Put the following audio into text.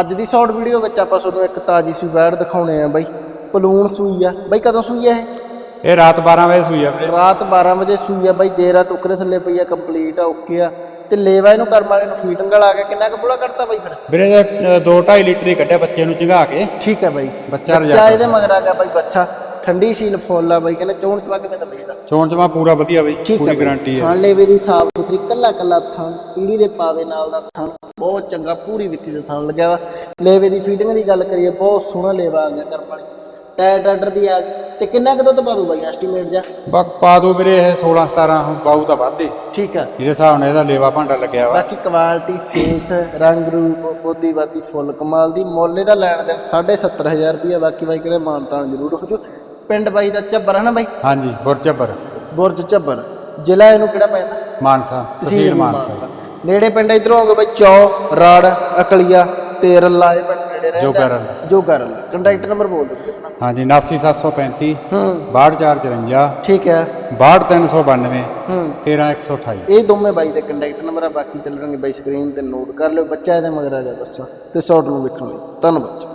ਅੱਜ ਦੀ short video ਵਿੱਚ ਆਪਾਂ ਤੁਹਾਨੂੰ ਇੱਕ ਤਾਜੀ ਸੂਈ ਬੈੜ ਦਿਖਾਉਣੇ ਆ ਬਾਈ। ਪਲੂਣ ਸੂਈ ਆ। ਬਾਈ ਕਦੋਂ ਸੂਈ ਆ ਇਹ? ਇਹ ਰਾਤ 12 ਵਜੇ ਸੂਈ ਆ ਵੀਰੇ। ਰਾਤ 12 ਵਜੇ ਸੂਈ ਆ ਬਾਈ। ਜੇਰਾ ਟੁਕਰੇ ਥੱਲੇ ਪਈ ਆ ਕੰਪਲੀਟ ਆ ਓਕੇ ਆ। ਤੇ ਲੇਵਾ ਇਹਨੂੰ ਕਰਮ ਵਾਲੇ ਨੂੰ ਫੀਟਿੰਗ ਵਾਲਾ ਆ ਗਿਆ। ਕਿੰਨਾ ਕੁ ਬੁਲਾ ਕੱਢਤਾ ਬਾਈ ਫਿਰ? ਵੀਰੇ ਇਹ 2.5 ਲੀਟਰ ਹੀ ਕੱਢਿਆ ਬੱਚੇ ਨੂੰ ਚੰਗਾ ਕੇ। ਠੀਕ ਹੈ ਬਾਈ। ਬੱਚਾ ਰਜਾ ਬੱਚਾ ਇਹਦੇ ਮਗਰ ਆ ਗਿਆ ਬਾਈ ਬੱਚਾ। ਠੰਡੀ ਸੀਲ ਫੁੱਲ ਆ ਬਾਈ ਕਹਿੰਦੇ ਚੋਣ ਚਵਾ ਕਿਵੇਂ ਦਾ ਬਾਈ ਦਾ ਚੋਣ ਚਮਾ ਪੂਰਾ ਵਧੀਆ ਬਈ ਠੀਕ ਪੂਰੀ ਗਾਰੰਟੀ ਹੈ ਥਣ ਲੇਵੇ ਦੀ ਸਾਫ਼ ਸੁਥਰੀ ਕੱਲਾ ਕੱਲਾ ਥਣ ਪੀੜੀ ਦੇ ਪਾਵੇ ਨਾਲ ਦਾ ਥਣ ਬਹੁਤ ਚੰਗਾ ਪੂਰੀ ਵਿੱਤੀ ਦੇ ਥਣ ਲੱਗਿਆ ਵਾ। ਲੇਵੇ ਦੀ ਫੀਡਿੰਗ ਦੀ ਗੱਲ ਕਰੀਏ ਬਹੁਤ ਸੋਹਣਾ ਲੇਵਾ ਆ ਗਿਆ ਕਰਮ ਵਾਲੀ। ਟਾਇਰ ਟਾਡਰ ਦੀ ਆ ਗਈ। ਤੇ ਕਿੰਨਾ ਕੁ ਦੁੱਧ ਪਾ ਦੂ ਬਾਈ ਐਸਟੀਮੇਟ ਜਾ ਬਕ ਪਾ ਦੋ ਵੀਰੇ ਇਹ 16 17 ਹੁਣ ਪਾਉ ਤਾਂ ਵੱਧੇ। ਠੀਕ ਆ। ਜਿਹੜੇ ਹਿਸਾਬ ਨਾਲ ਇਹਦਾ ਲੇਵਾ ਭਾਂਡਾ ਲੱਗਿਆ ਵਾ। ਬਾਕੀ ਕੁਆਲਿਟੀ ਫੇਸ ਰੰਗ ਰੂਪ ਬੋਦੀ ਬਾਦੀ ਫੁੱਲ। ਕਮਾਲ ਦੀ ਮੁੱਲ ਦਾ ਲੈਣ ਦੇਣ 75000 ਰੁਪਇਆ ਬਾਕੀ ਬਾਈ ਕਿਹੜੇ ਮਾਨਤਾਨ ਜ਼ਰੂਰ ਹੋ ਜੂ ਪਿੰਡ ਬਾਈ ਦਾ ਝੱਬਰ ਹੈ ਨਾ ਬਾਈ? ਹਾਂਜੀ ਬੁਰਜਬਰ ਬੁਰਜ ਝੱਬਰ। ਜ਼ਿਲ੍ਹਾ ਇਹਨੂੰ ਕਿਹੜਾ ਪੈਂਦਾ ਮਾਨਸਾ ਤਹਿਸੀਲ ਮਾਨਸਾ। ਨੇੜੇ ਪਿੰਡ ਇਧਰੋਂ ਆਓਗੇ ਬਾਈ ਚੌ ਰਾੜ ਅਕਲੀਆ ਤੇ ਰੱਲਾ ਇਹ ਪਿੰਡ ਨੇੜੇ ਰਹਿੰਦਾ। ਜੋਗਾ ਰੱਲਾ। ਜੋਗਾ ਰੱਲਾ ਕੰਟੈਕਟ ਨੰਬਰ ਬੋਲ ਦਿਓ ਜੀ ਆਪਣਾ ਹਾਂਜੀ 89735 ਹੂੰ। 6254 ਠੀਕ ਹੈ। 62392 ਹੂੰ। 13128 ਇਹ ਦੋਵੇਂ ਬਾਈ ਦੇ ਕੰਟੈਕਟ ਨੰਬਰ ਆ ਬਾਕੀ ਚੱਲ ਰਣਗੇ ਬਾਈ ਸਕਰੀਨ ਤੇ ਨੋਟ ਕਰ ਲਿਓ ਬੱਚਾ ਇਹਦੇ ਮਗਰ ਆ ਗਿਆ ਬੱਸਾ। ਤੇ ਸ਼ਾਰਟ ਨੂੰ ਵੇਖਣ ਲਈ ਧੰਨਵਾਦ ਜੀ।